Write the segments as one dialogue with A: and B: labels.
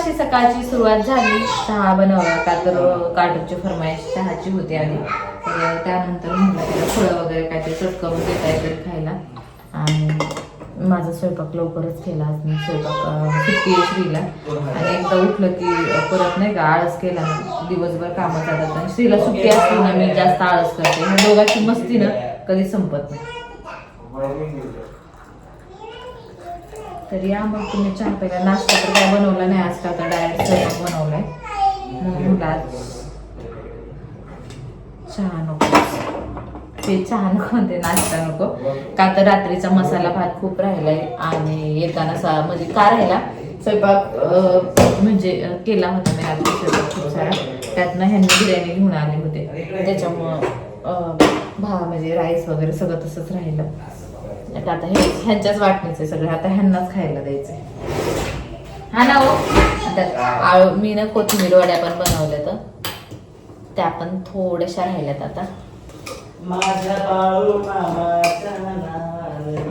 A: अशी सकाळची सुरुवात झाली. चहा बनवला. का तर काटूची फरमाईश चहाची होती आधी. तर त्यानंतर म्हटलं तिला फळं वगैरे काहीतरी चट करून देता येईल खायला. आणि माझा स्वयंपाक लवकरच केला. आज मी स्वयंपाक अं, सुट्टी श्रीला. आणि एकदा उठलं की परत नाही का आळस केला दिवसभर कामात जातात आणि श्रीला सुट्टी असली ना मी जास्त आळस करते. ह्या दोघांची मस्ती ना कधी संपत नाही. तर या मग तुम्ही चहा पहिला नाश्ता तर काय बनवला नाही आज का डायरेक्ट स्वयंपाक बनवलाय. मग आज चहा नको. ते चहा नको ते नाश्ता नको. का तर रात्रीचा मसाला भात खूप राहिलाय आणि येताना सा म्हणजे का राहिला? स्वयंपाक म्हणजे केला होता मी रात्री स्वयंपाक खूप सारा. त्यातनं ह्यांनी बिर्याणी घेऊन आले होते. त्याच्यामुळं भा म्हणजे राईस वगैरे सगळं तसंच राहिलं. आता आता हे ह्यांच्याच वाटणीचे सगळे. आता ह्यांनाच खायला द्यायचे हा ना हो? आता आळू मी ना कोथिंबीर वड्या पण बनवल्या तर त्या पण थोड्याशा राहिल्यात आता.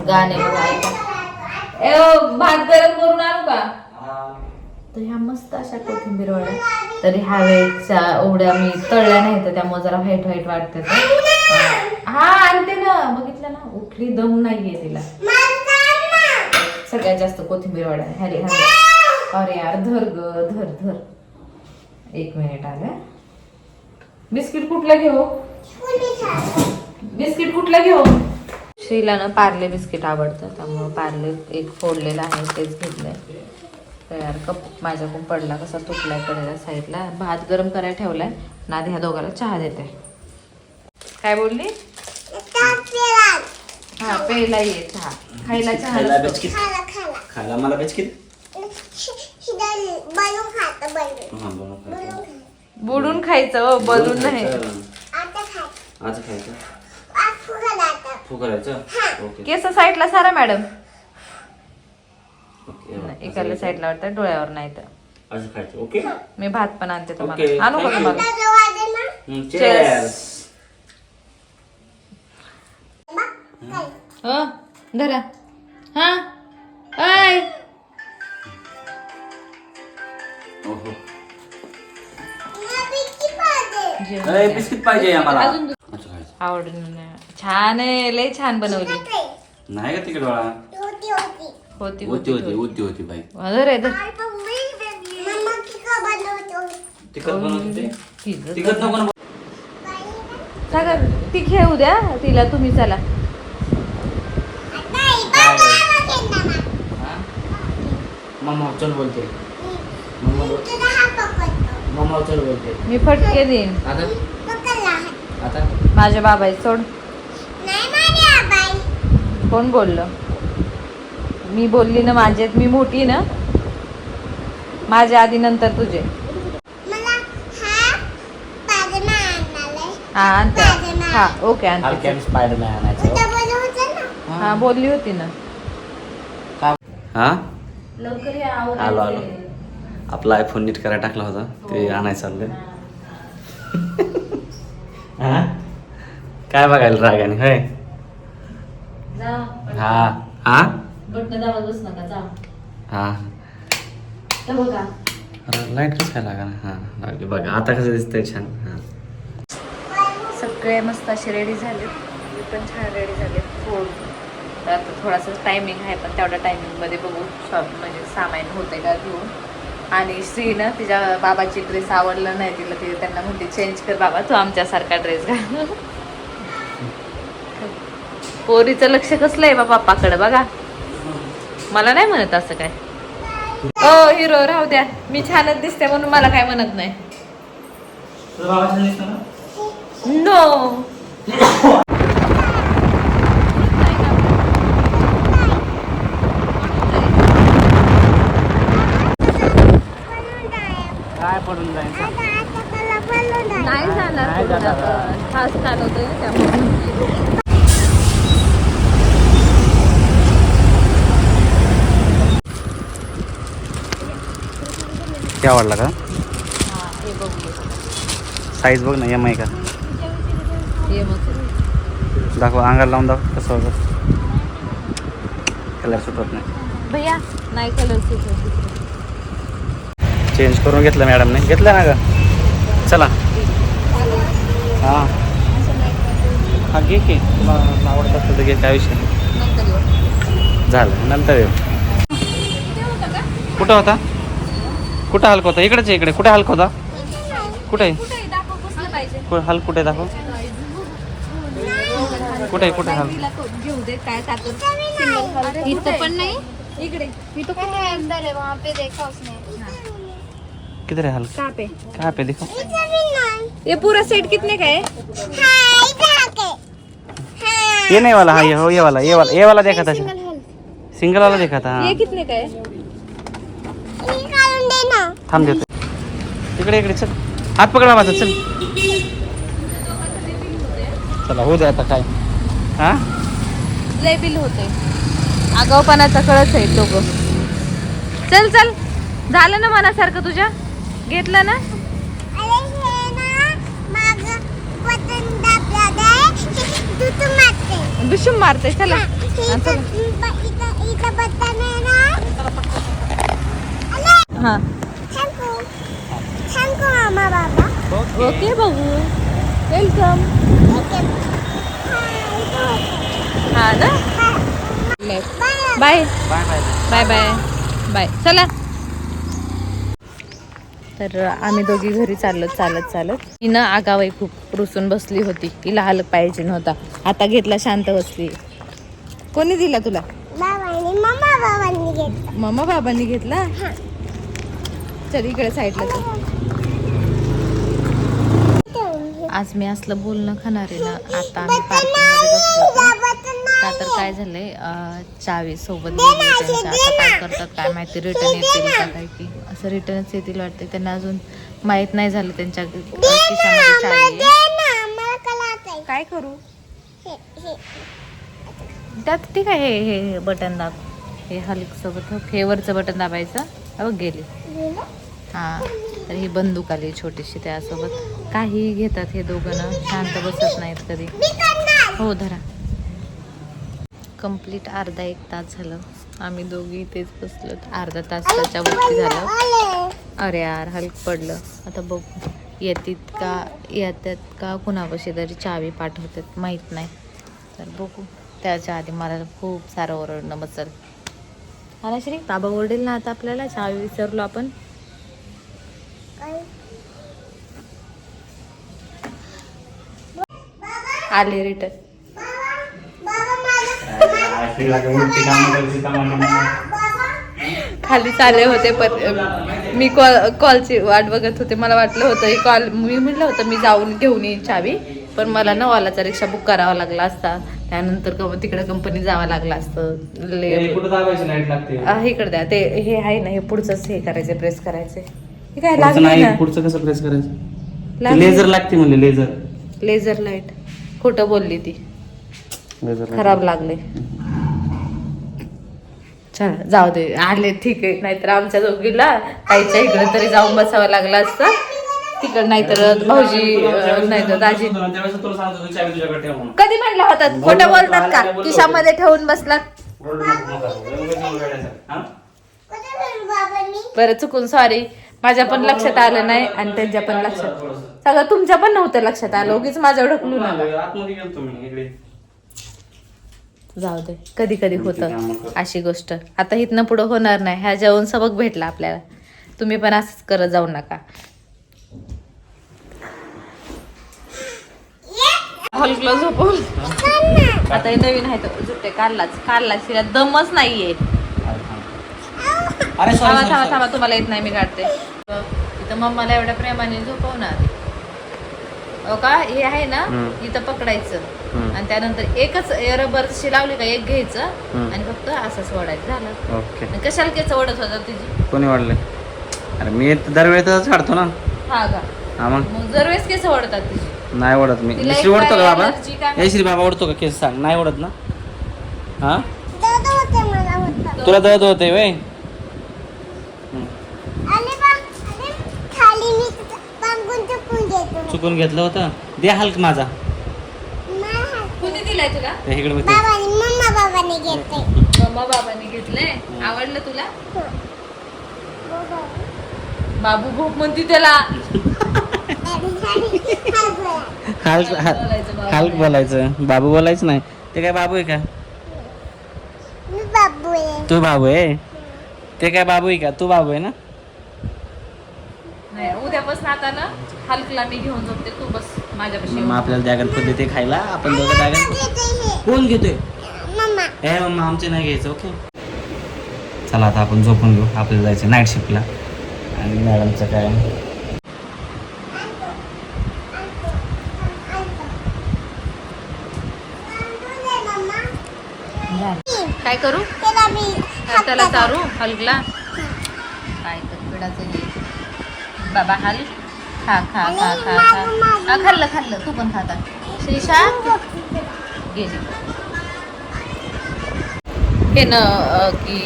A: गाणे ऐका ए ओ, भात गरम करून आणू का?
B: हा.
A: तर ह्या मस्त अशा कोथिंबीर वड्या. तरी ह्या वेळेच्या एवढ्या मी तळल्या नाही तर त्यामुळे जरा व्हाईट व्हाईट वाटते हा आणते ना बघितलं ना उठली दम नाहीये तिला. सगळ्यात जास्त कोथिंबीर वडा. हॅरी हॅरी अरे यार धर ग धर धर. एक मिनिट आलं. बिस्किट कुठलं घेऊ? बिस्किट कुठलं घेऊ? श्रीला ना पार्ले बिस्किट आवडतं त्यामुळं पार्ले एक फोडलेलं आहे तेच घेतलंय. तयार यार कप माझ्याकडून पडला कसा तुटलाय कडेला साईडला भात गरम करायला ठेवलाय. ना आधी ह्या दोघाला चहा देते. काय बोलली? हा प्यायला ये चहा. खायला चहा
B: खायला
A: नसतो.
B: बिस्किट खायला मला बिस्किट हा.
A: बुडून खायचं हो, बलून नाही.
B: खायचं. आज खायचं? ओके.
A: केस साईडला सारा मॅडम.
B: ओके
A: एकाला साईडला वाटतं डोळ्यावर नाही तर.
B: आज खायचं ओके?
A: मी भात पण आणते तुम्हाला. आणू का
B: thank you.
A: तुम्हाला
B: हम्म,
A: Cheers.
B: cheers.
A: हो धरा. हा? आय
B: ओहो.
A: जेवण
B: अरे, बिस्किट पाहिजे आम्हाला.
A: अजून दु-
B: असं खायचं.
A: आवडून नाही. छान आहे लय छान बनवली.
B: नाही का तिकडे बाळा?
A: होती
B: होती होती होती होती. बाई.
A: धर आहे, धर.
B: तिखट बनवते ते?
A: तिचं
B: तिखट नको ना
A: सागर ती खेळू द्या तिला तुम्ही चला
B: हा? मम्मा चल बोलते. मम्मा चल बोलते.
A: मी फटके देईन.
B: आता? आता?
A: माझ्या बाबाई सोड. कोण बोललं? मी बोलली ना माझ्यात मी मोठी ना. माझ्या आधी नंतर तुझे. हा हा ओके
B: आणायचं
A: हा. बोलली होती ना.
B: हा?
A: लवकर
B: आलो आलो. आपला आयफोन नीट करायला टाकला होता. ते आणायचं चाललंय. हा? काय बघायला रागाने होय? हा. हा? हा. लाइट कसं काय लागा हा लागली. बघा आता कसं दिसतंय छान. हा.
A: सगळे मस्त असे रेडी झाले मी पण छान रेडी झाले फोड तर आता थोडासा टायमिंग आहे पण तेवढ्या टायमिंगमध्ये बघू. शॉप म्हणजे सामान होते का घेऊन. आणि श्रीनं तिच्या बाबाची ड्रेस आवडला नाही तिला ती त्यांना म्हणते चेंज कर बाबा तू आमच्यासारखा ड्रेस घाल. पोरीचं लक्ष कसलं आहे बाबा पाकडं बघा. मला नाही म्हणत असं काय. ओ हिरो राहू द्या. मी छानच दिसते म्हणून मला काय म्हणत नाही. नो?
B: पडून जायचं.
A: नाही. जाणार
B: नाही.
A: फास्ट चालवतोय ना त्यामुळे.
B: ते आवडला का?
A: हा, हे.
B: साईज बघ ना एम आय का?
A: हे मग.
B: दाखव अंगाला लावून दाखव कसं होतं. कलर सुटत नाही.
A: भैया नाही कलर
B: चेंज करून घेतलं मॅडमने. घेतलं ना ग? चला. हां. हां घे की. तुला आवडत असेल तर घे काय विषय नाही. झालं. नंतर येऊ. कुठं होता? कुठं हलक होता? इकडेच आहे इकडे. कुठे हलक होता? कुठे आहे? हल कुठे दाखव? कुठे आहे? कुठे हल
A: घेऊ दे काय इथं पण नाही. इकडे इथं पण अंदर है पे देखा उसने.
B: किधर है हल
A: कहाँ पे?
B: कहाँ पे दिखो।
A: ये पूरा सेट कितने का है?
B: ये नहीं वाला हाँ ये हो ये वाला ये वाला ये वाला देखा था सिंगल वाला देखा था
A: ये कितने का है?
B: थांब देतो। इकडे इकडे चल। हात पकड बाबा चल। चला होऊ दे आता काय? हा?
A: लय बिल होते आगाऊपणाचा कळच आहे दोघं चल चल. झालं ना मनासारखं तुझ्या? घेतलं ना? दुशुम मारते चला. हा, ओके बघू वेलकम. हा ना? Bye
B: bye. Bye
A: bye. Bye. चला. तर आम्ही दोघी घरी चाललो चालत चालत. हिनं आगावाई खूप रुसून बसली होती. तिला हालक पाहिजे नव्हता. आता घेतला शांत बसली. कोणी दिला तुला? मम्मा बाबांनी घेतला. चल इकडे साईडला चल आज मी असलं बोलणं खाणार आहे ना. आता आम्ही पार्किंगमध्ये. का तर काय झालंय? चावी सोबत आता काय करतात काय माहिती रिटर्न येतील का काय की असं रिटर्नच येतील वाटते. त्यांना अजून माहीत नाही झालं त्यांच्या खिशामध्ये चावी आहे. काय करू? त्यात ठीक आहे हे हे हे बटन दाब. हे हलक सोबत हे वरचं बटन दाबायचं. हे बघ गेली? हा तर ही बंदूक आली छोटीशी त्यासोबत. काही घेतात हे दोघं ना शांत बसत नाहीत कधी. हो धरा. कंप्लीट अर्धा एक तास झालं. आम्ही दोघी इथेच बसलो अर्धा तासाच्या वरती झालं. अरे यार हलक पडलं. आता बघ येतात का येतात का कुणापाशी तरी चावी पाठवतात माहीत नाही. तर बघू. त्याच्या आधी मला खूप सारं ओरडणं बसल. आला श्री बाबा ओरडेल ना आता आपल्याला? चावी विसरलो आपण. आले रिटर्न खाली चालले होते पण मी कॉल कॉलची वाट बघत होते. मला वाटलं होतं ही कॉल मी म्हटलं होतं मी जाऊन घेऊन येईन चावी. पण मला ना ओलाचा रिक्षा बुक करावा लागला असता. त्यानंतर क- तिकडे कंपनी जावं लागलं असतं. ले-
B: कुठं दाबायची लाइट लागते.
A: आ, हे इकडे द्या. ते हे आहे ना हे पुढचंच हे करायचे प्रेस करायचे हे काय लागले
B: पुढचं कसं प्रेस करायचं. लेझर लागते म्हणले लेझर
A: लेझर लाइट खोटं बोलली ती. खराब लागले चल जाऊ दे. आले ठीक आहे. नाहीतर आमच्या दोघीला ताईच्या इकडे तरी जाऊन बसावं लागलं असतं. तिकड नाहीतर भाऊजी नाहीतर दाजी. कधी म्हणलं होतं? खोटं बोलतात का? खिशामध्ये ठेवून बसलात? बरं चुकून सॉरी माझ्या पण लक्षात आलं नाही आणि त्यांच्या पण लक्षात. सगळं तुमच्या पण नव्हतं लक्षात आलं. उगीच माझ्या ढकलू नका
B: आतमध्ये गेलतो मी इकडे
A: जाऊ दे. कधी कधी होतं अशी गोष्ट. आता इथनं पुढं होणार नाही. ह्या जेवण सबक भेटला आपल्याला. तुम्ही पण असंच करत जाऊ नका. आता हे नवीन आहे तर जुटे काढलाच काढलाच तिला दमच नाहीये.
B: अरे
A: थांबा थांबा
B: सॉरी
A: थांबा तुम्हाला येत नाही मी काढते. इथं मम्माला एवढ्या प्रेमाने झोपवणार. का? हे आहे ना. इथं पकडायचं. आणि त्यानंतर एकच रबरशी लावली का एक घ्यायचं. आणि फक्त असं सोडायचं झालं.
B: ओके.
A: आणि कशाला केस ओढत होता तुझी?
B: कोणी वाढले अरे मी तर काढतो ना.
A: हा का?
B: हा मग.
A: मग दरवेळेस केस ओढतात तुझी.
B: नाही ओढत मी.
A: तिला
B: श्री
A: एक
B: ओढतो का बाबा?
A: allergy काय
B: हे श्री बाबा ओढतो का केस सांग? नाही ओढत ना? हा? तुला दर्द होते वय? चुकून घेतलं होतं. दे हलक माझा.
A: कुणी दिलाय तुला?
B: ते इकडे बघ ते.
A: मम्मा बाबांनी घेतलंय. आवडलं तुला? बाबू भूक म्हणती त्याला.
B: हाल्क हाल्क बोलायचं बाबू बोलायचं. नाही. ते काय बाबू आहे का? तू बाबू आहे? ते काय बाबू आहे का? तू बाबू आहे ना?
A: नाही उद्यापासून आता ना हलकला मी घेऊन झोपते तू बस माझ्यापाशी
B: मग आपल्याला द्यागन पद्धती ते खायला. आपण दोघं द्यागन कोण घेतोय? ए मम्मा आमचे नाही घ्यायचं ओके. चला आता आपण झोपून घेऊ. आपल्याला जायचं नाईट शिफ्टला आणि मॅडमचं काय?
A: काय करू? हा, त्याला चारू हलकला. काय कर पिडाचं हे. बाबा हल. खा खा खा खा खा. खाल्लं खाल्लं. तू पण खाता श्रीशा गेली हे न की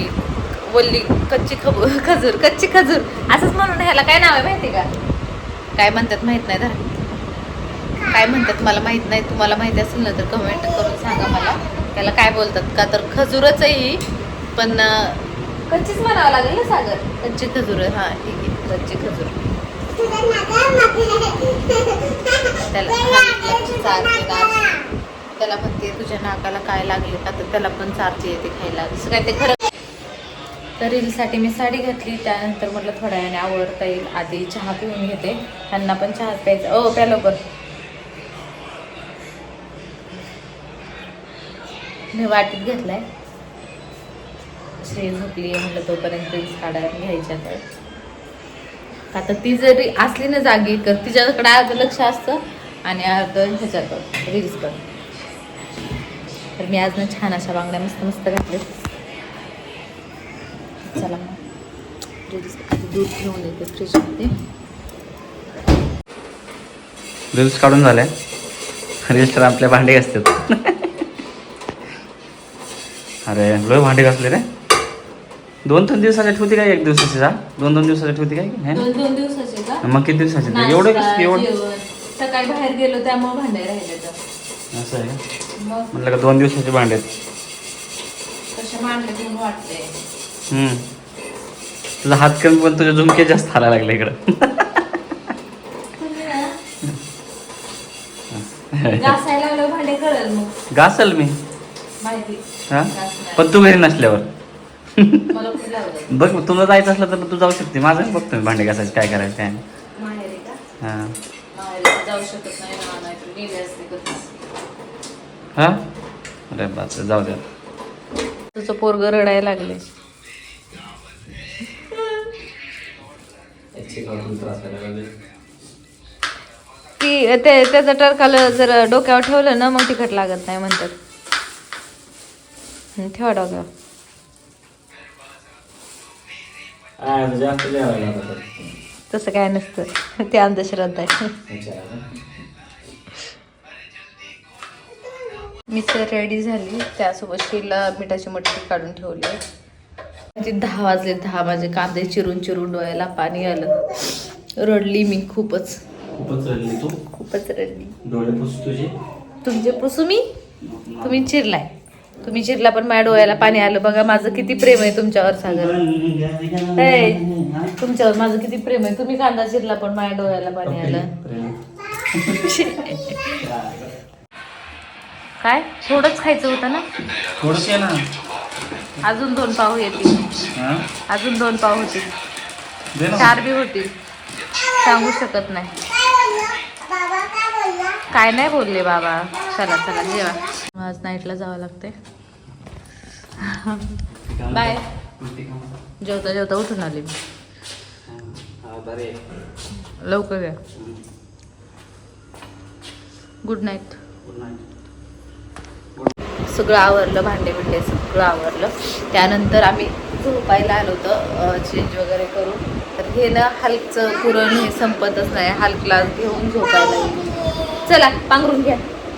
A: वल्ली कच्ची खब खजूर कच्ची खजूर. असंच म्हणून ह्याला काय नाव आहे माहिती का? काय म्हणतात माहीत नाही धरा काय म्हणतात मला माहीत नाही. तुम्हाला माहिती असेल ना तर कमेंट करून सांगा मला. त्याला काय बोलतात का? तर खजूरच आहे ही पण कच्चीच म्हणावं लागेल ना सागर. कच्ची खजूर. हा ठीक आहे. कच्ची खजूर. त्याला हातला चारते म्हणते तुझ्या नाकाला काय लागले का तर त्याला पण चारची येते खायला. जसं काय ते खरं तर रीलसाठी मी साडी घातली. त्यानंतर म्हटलं थोड्या वेळाने आवडता येईल. आधी चहा पिऊन घेते. त्यांना पण चहा प्यायचा. ओ प्या लवकर. मी वाटीत घेतलाय. श्री झोपली आहे म्हटलं तोपर्यंत रील्स काढायला घ्यायच्या तर. आता ती जरी असली ना जागी तर तिच्याकडे अर्ध लक्ष असतं आणि अर्ध ह्याच्याकडं रील्सकडं तर मी आज ना छान अशा बांगड्या मस्त मस्त घातले चला मग. रील्स दूध घेऊन येते फ्रीजमध्ये
B: रील्स काढून झाल्या. रील्स तर आपल्या भांडे असतात अरे लोय भांडे घासले रे. दोन तीन दिवसाच्या ठेवती काय एक दिवसाची जा? दोन दोन दिवसाच्या ठेवती काय है?
A: दोन दोन दिवसाचे का?
B: मग किती दिवसाचे? ते? एवढं
A: नाश्ता,
B: एवढं?
A: जेवण. सकाळी बाहेर गेलो त्यामुळे भांडे राहिले तर.
B: असं आहे का?
A: मग?
B: म्हटलं का दोन दिवसाचे भांडे आहेत.
A: कसे मांडले म्हणून वाटते
B: हम्म. तुझा हात कमी पण तुझे झुमके जास्त हायला लागले इकडं.
A: तुम्ही ना? घासायला लागलो भांडे कळेल मग.
B: घासल मी.
A: माहिती.
B: हा?
A: घासणार.
B: पण तू घरी नसल्यावर. बघ मग तुला जायचं असलं तर तू जाऊ शकते. माझं बघतो मी भांडे घासायचे काय करायचं काय नाही.
A: माहेरी का?
B: हा.
A: जाऊ शकत नाही.
B: हा? अरे बाप जाऊ द्या.
A: तुझं पोरग रडायला लागले. ती ते त्याचं टरकालं जर डोक्यावर ठेवलं ना मग तिखट लागत नाही म्हणतात. ठेवा डोक्यावर. तसं काय नसतं. ते अंधश्रद्धा आहे. मिसळ रेडी झाली. त्यासोबत शिला मिठाची मटकी काढून ठेवली. म्हणजे दहा वाजले दहा माझे कांदे चिरून चिरून डोळ्याला पाणी आलं. रडली मी खूपच.
B: खूपच रडली तू?
A: खूपच रडली.
B: डोळे पुस तुझे
A: तुमचे पुसू मी? तुम्ही चिरलाय. तुम्ही चिरला पण माझ्या डोळ्याला पाणी आलं. बघा माझं किती प्रेम आहे तुमच्यावर सागर. तुमच्यावर माझं किती प्रेम आहे. तुम्ही कांदा चिरला पण माझ्या डोळ्याला पाणी आलं. काय? थोडंच खायचं होतं ना?
B: थोडस आहे ना.
A: अजून दोन पाव येतील? अजून दोन पाव होतील. चार बी होतील. सांगू शकत नाही. काय नाही बोलले बाबा. चला चला जेवा. आज नाईटला जावं लागते बाय. जेवता जेवता उठून आले मी.
B: बरे.
A: लवकर या. Good night. सगळं आवरलं भांडे बिंडे सगळं आवरलं. त्यानंतर आम्ही झोपायला आलो होतं चेंज वगैरे करून. तर हे ना हलकचं पुरण हे संपतच नाही. हलकला घेऊन झोपायला. चला पांघरून घ्या.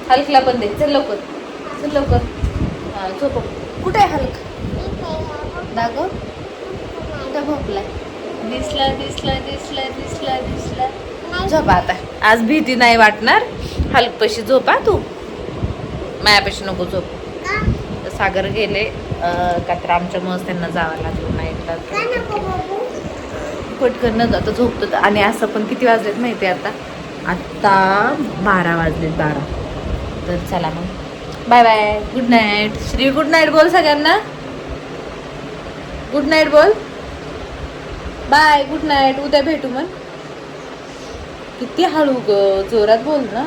A: हलकला पण दे. चल लवकर. चल लवकर. झोप. कुठे आहे हलक? दाखव कुठं झोपलाय दिसला दिसला दिसला दिसला दिसला. झोपा आता. आज भीती नाही वाटणार. हलकपशी झोपा तू. मायापाशी नको झोप. सागर गेले. का तर आमच्यामुळेच त्यांना जावं लागलं नाईटला पटकन न जाता झोपतो आणि असं पण किती वाजलेत माहिती आहे आता? आत्ता बारा वाजलेत बारा. तर चला मग. Bye bye good night Shri good night बोल सगळ्यांना. गुड नाईट बोल. बाय गुड नाईट उद्या भेटू मग किती हळू ग जोरात बोल ना.